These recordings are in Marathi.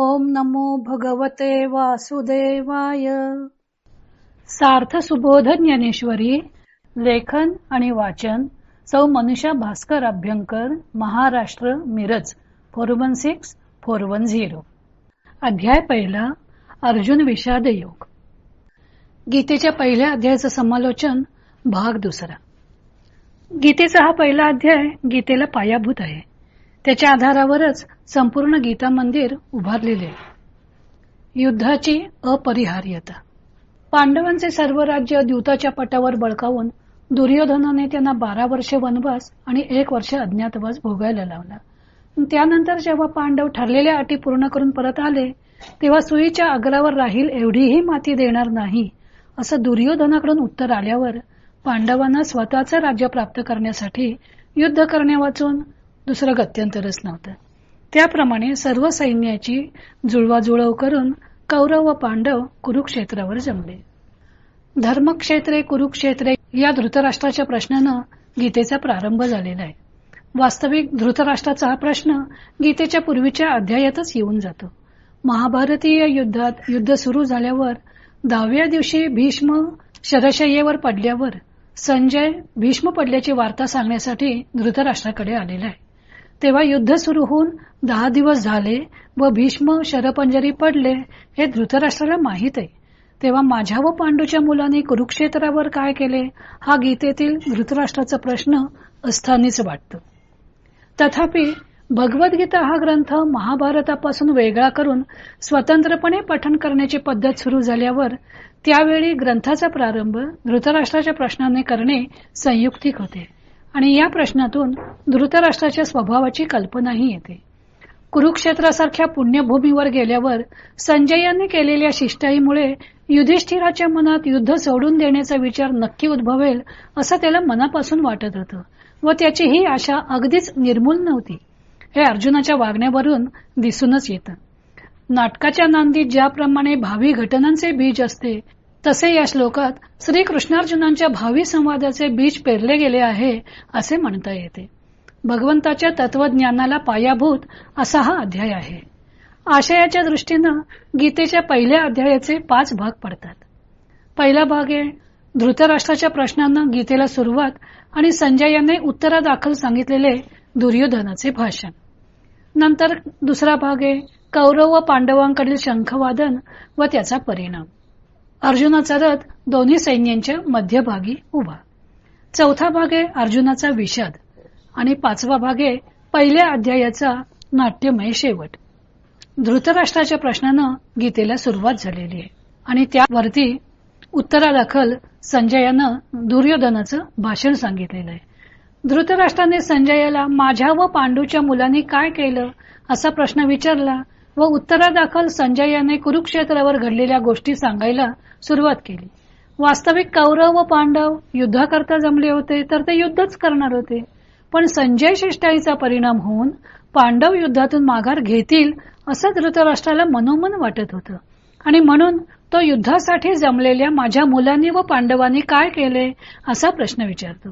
ओम नमो भगवते वासुदेवाय. सार्थ सुबोध ज्ञानेश्वरी लेखन आणि वाचन Sau Manusha Bhaskar Abhyankar Maharashtra Miraj four one six four one zero. अध्याय पहिला अर्जुन विषाद योग गीतेच्या पहिल्या अध्यायाचं समालोचन भाग दुसरा. गीतेचा हा पहिला अध्याय गीतेला पायाभूत आहे. त्याच्या आधारावरच संपूर्ण गीता मंदिर उभारलेले युद्धाची अपरिहार्यता. पांडवांचे सर्व राज्य द्यूताच्या पटावर बळकावून दुर्योधनाने त्यांना बारा वर्षे वनवास आणि एक वर्ष अज्ञातवास भोगायला लावला. त्यानंतर जेव्हा पांडव ठरलेल्या अटी पूर्ण करून परत आले तेव्हा सुईच्या अग्रावर राहील एवढीही माती देणार नाही असं दुर्योधनाकडून उत्तर आल्यावर पांडवांना स्वतःचं राज्य प्राप्त करण्यासाठी युद्ध करण्या वाचून दुसरं गत्यंतरच नव्हतं. त्याप्रमाणे सर्व सैन्याची जुळवाजुळव करून कौरव व पांडव कुरुक्षेत्रावर जमले. धर्मक्षेत्रे कुरुक्षेत्रे या धृतराष्ट्राच्या प्रश्नानं गीतेचा प्रारंभ झालेला आहे. वास्तविक धृतराष्ट्राचा हा प्रश्न गीतेच्या पूर्वीच्या अध्यायातच येऊन जातो. महाभारतीय युद्धात युद्ध सुरू झाल्यावर दहाव्या दिवशी भीष्म शरशय्येवर पडल्यावर संजय भीष्म पडल्याची वार्ता सांगण्यासाठी धृतराष्ट्राकडे आलेला आहे. तेव्हा युद्ध सुरू होऊन दहा दिवस झाले व भीष्म शरपंजरी पडले हे धृतराष्ट्राला माहीत आहे. तेव्हा माझ्या व पांडूच्या मुलांनी कुरुक्षेत्रावर काय केले हा गीतेतील धृतराष्ट्राचा प्रश्न अस्थानीच वाटतो. तथापि भगवद्गीता हा ग्रंथ महाभारतापासून वेगळा करून स्वतंत्रपणे पठण करण्याची पद्धत सुरू झाल्यावर त्यावेळी ग्रंथाचा प्रारंभ धृतराष्ट्राच्या प्रश्नाने करणे संयुक्तिक होते. आणि या प्रश्नातून धृतराष्ट्राच्या स्वभावाची कल्पनाही येते. कुरुक्षेत्रासारख्या पुण्यभूमीवर गेल्यावर संजयाने केलेल्या शिष्टाईमुळे युधिष्ठिराच्या मनात युद्ध सोडून देण्याचा विचार नक्की उद्भवेल असं त्याला मनापासून वाटत होतं व त्याची ही आशा अगदीच निर्मूल नव्हती. हे अर्जुनाच्या वागण्यावरून दिसूनच येतं. नाटकाच्या नांदीत ज्याप्रमाणे भावी घटनांचे बीज असते तसे या श्लोकात श्रीकृष्णार्जुनांच्या भावी संवादाचे बीज पेरले गेले आहे असे म्हणता येते. भगवंताच्या तत्वज्ञानाला पायाभूत असा हा अध्याय आहे. आशयाच्या दृष्टीनं गीतेच्या पहिल्या अध्यायाचे पाच भाग पडतात. पहिला भाग आहे धृतराष्ट्राच्या प्रश्नांना गीतेला सुरुवात आणि संजय संजयाने उत्तरादाखल सांगितलेले दुर्योधनाचे भाषण. नंतर दुसरा भाग आहे कौरव व पांडवांकडील शंखवादन व त्याचा परिणाम. अर्जुनाचा रथ दोन्ही सैन्यांच्या मध्यभागी उभा. चौथा भाग आहे अर्जुनाचा विषाद आणि पाचवा भाग आहे पहिल्या अध्यायाचा नाट्यमय शेवट. धृतराष्ट्राच्या प्रश्नानं गीतेला सुरुवात झालेली आहे आणि त्यावरती उत्तरादाखल संजयानं दुर्योधनाचं भाषण सांगितलेलं आहे. धृतराष्ट्राने संजयाला माझ्या व पांडूच्या मुलांनी काय केलं असा प्रश्न विचारला व उत्तरादाखल संजय याने कुरुक्षेत्रावर घडलेल्या गोष्टी सांगायला सुरुवात केली. वास्तविक कौरव व पांडव युद्धाकरता जमले होते तर ते युद्धच करणार होते. पण संजय शिष्टाईचा परिणाम होऊन पांडव युद्धातून माघार घेतील असं धृतराष्ट्राला मनोमन वाटत होतं. आणि म्हणून तो युद्धासाठी जमलेल्या माझ्या मुलांनी व पांडवांनी काय केले असा प्रश्न विचारतो.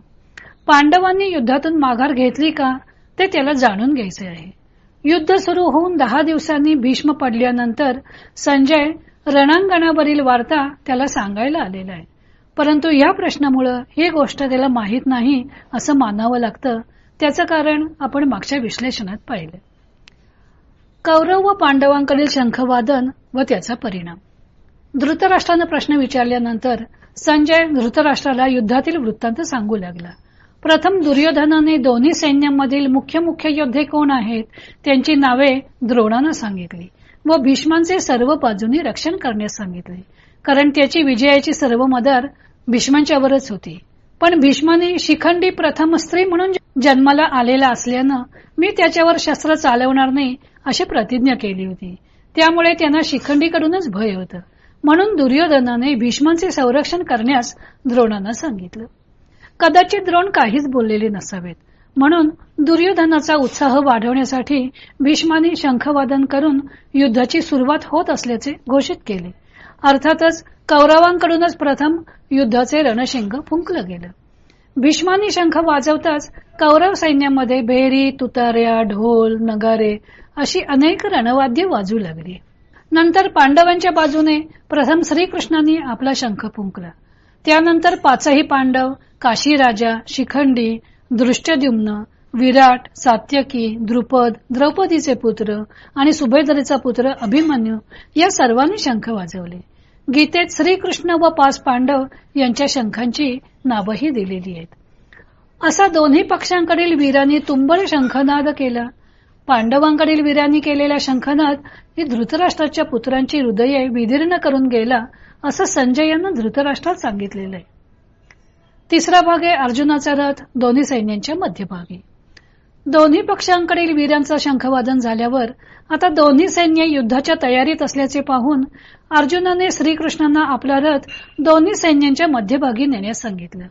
पांडवांनी युद्धातून माघार घेतली का ते त्याला जाणून घ्यायचे आहे. युद्ध सुरू होऊन दहा दिवसांनी भीष्म पडल्यानंतर संजय रणांगणावरील वार्ता त्याला सांगायला आलेला आहे. परंतु या प्रश्नामुळं ही गोष्ट त्याला माहीत नाही असं मानावं लागतं. त्याचं कारण आपण मागच्या विश्लेषणात पाहिलं. कौरव व पांडवांकडील शंखवादन व त्याचा परिणाम. धृतराष्ट्रानं प्रश्न विचारल्यानंतर संजय धृतराष्ट्राला युद्धातील वृत्तांत सांगू लागला. प्रथम दुर्योधनाने दोन्ही सैन्यामधील मुख्य मुख्य योद्धे कोण आहेत त्यांची नावे द्रोणानं सांगितली व भीष्मांचे सर्व बाजूनी रक्षण करण्यास सांगितले. कारण त्याची विजयाची सर्व मदार भीष्मांच्यावरच होती. पण भीष्माने शिखंडी प्रथम स्त्री म्हणून जन्माला आलेला असल्यानं मी त्याच्यावर शस्त्र चालवणार नाही अशी प्रतिज्ञा केली होती. त्यामुळे त्यांना शिखंडीकडूनच भय होतं. म्हणून दुर्योधनाने भीष्मांचे संरक्षण करण्यास द्रोणांना सांगितलं. कदाचित द्रोण काहीच बोललेले नसावेत. म्हणून दुर्योधनाचा उत्साह वाढवण्यासाठी भीष्माने शंखवादन करून युद्धाची सुरुवात होत असल्याचे घोषित केले. अर्थातच कौरवांकडूनच प्रथम युद्धाचे रणशिंग फुंकलं गेलं. भीष्मानी शंख वाजवताच कौरव सैन्यामध्ये भेरी तुतार्या ढोल नगारे अशी अनेक रणवाद्य वाजू लागली. नंतर पांडवांच्या बाजूने प्रथम श्रीकृष्णांनी आपला शंख फुंकला. त्यानंतर पाचही पांडव काशी राजा शिखंडी दृष्टद्युम्न विराट सात्यकी द्रुपद द्रौपदीचे पुत्र आणि सुभेदरीचा पुत्र अभिमन्यू या सर्वांनी शंख वाजवले. गीतेत श्रीकृष्ण व पाच पांडव यांच्या शंखांची नावही दिलेली आहेत. असा दोन्ही पक्षांकडील वीरांनी तुंबळ शंखनाद केला. पांडवांकडील वीरांनी केलेला शंखनाद ही धृतराष्ट्राच्या पुत्रांची हृदये विदीर्ण करून गेला असं संजय यांना धृतराष्ट्रात सांगितलेलं आहे. तिसरा भाग आहे अर्जुनाचा रथ दोन्ही सैन्यांच्या मध्यभागी. दोन्ही पक्षांकडील वीरांचं शंखवादन झाल्यावर आता दोन्ही सैन्य युद्धाच्या तयारीत असल्याचे पाहून अर्जुनाने श्रीकृष्णांना आपला रथ दोन्ही सैन्यांच्या मध्यभागी नेण्यास सांगितलं.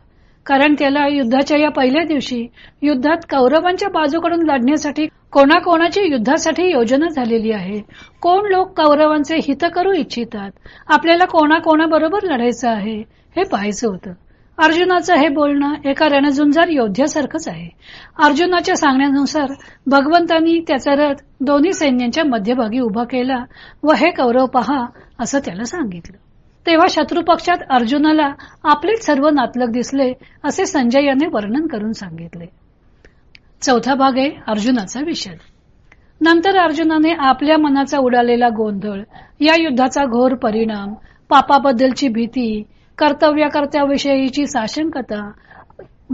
कारण त्याला युद्धाच्या या पहिल्या दिवशी युद्धात कौरवांच्या बाजूकडून लढण्यासाठी कोणाकोणाची युद्धासाठी योजना झालेली आहे कोण लोक कौरवांचे हित करू इच्छितात आपल्याला कोणाकोणाबरोबर लढायचं आहे हे पाहायचं होतं. अर्जुनाचं हे बोलणं एका रणझुंजार योद्ध्यासारखंच आहे. अर्जुनाच्या सांगण्यानुसार भगवंतांनी त्याचा रथ दोन्ही सैन्यांच्या मध्यभागी उभा केला व हे कौरव पहा असं त्याला सांगितलं. तेव्हा शत्रुपक्षात अर्जुनाला आपलेच सर्व नातलग दिसले असे संजय याने वर्णन करून सांगितले. चौथा भाग आहे अर्जुनाचा विषय. नंतर अर्जुनाने आपल्या मनाचा उडालेला गोंधळ या युद्धाचा घोर परिणाम पापाबद्दलची भीती कर्तव्यकर्त्याविषयीची साशंकता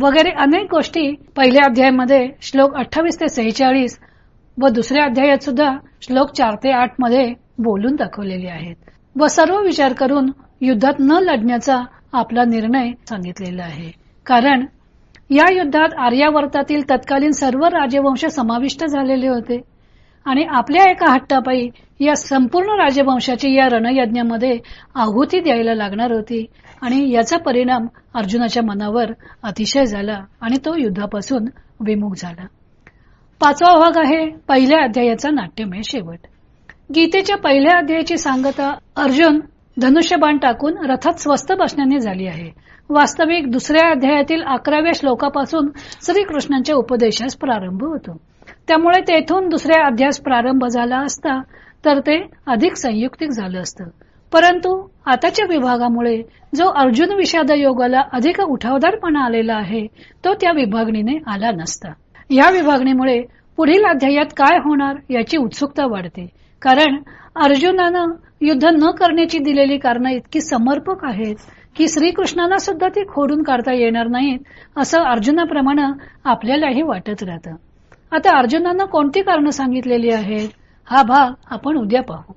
वगैरे अनेक गोष्टी पहिल्या अध्यायामध्ये श्लोक अठ्ठावीस ते सेहेचाळीस व दुसऱ्या अध्यायात सुद्धा श्लोक चार ते आठमध्ये बोलून दाखवलेले आहेत. व सर्व विचार करून युद्धात न लढण्याचा आपला निर्णय सांगितलेला आहे. कारण या युद्धात आर्यावर्तातील तत्कालीन सर्व राजवंश समाविष्ट झालेले होते. आणि आपल्या एका हट्टापायी या संपूर्ण राजवंशाची या रणयज्ञामध्ये आहुती द्यायला लागणार होती. आणि याचा परिणाम अर्जुनाच्या मनावर अतिशय झाला आणि तो युद्धापासून विमुख झाला. पाचवा भाग आहे पहिल्या अध्यायाचा नाट्यमय शेवट. गीतेच्या पहिल्या अध्यायाची सांगता अर्जुन धनुष्यबाण टाकून रथात स्वस्त बसण्याने झाली आहे. वास्तविक दुसऱ्या अध्यायातील अकराव्या श्लोकापासून श्रीकृष्णांच्या उपदेशास प्रारंभ होतो. त्यामुळे तेथून दुसऱ्या अध्यास प्रारंभ झाला असता तर ते अधिक संयुक्तिक झालं असतं. परंतु आताच्या विभागामुळे जो अर्जुन विषाद योगाला अधिक उठावदारपणा आलेला आहे तो त्या विभागणीने आला नसता. या विभागणीमुळे पुढील अध्यायात काय होणार याची उत्सुकता वाढते. कारण अर्जुनानं युद्ध न करण्याची दिलेली कारण इतकी समर्पक आहेत की श्रीकृष्णाला सुद्धा ती खोडून काढता येणार नाहीत असं अर्जुनाप्रमाणे आपल्यालाही वाटत राहतं. आता अर्जुनानं कोणती कारण सांगितलेली आहेत? हा भाग आपण उद्या पाहू.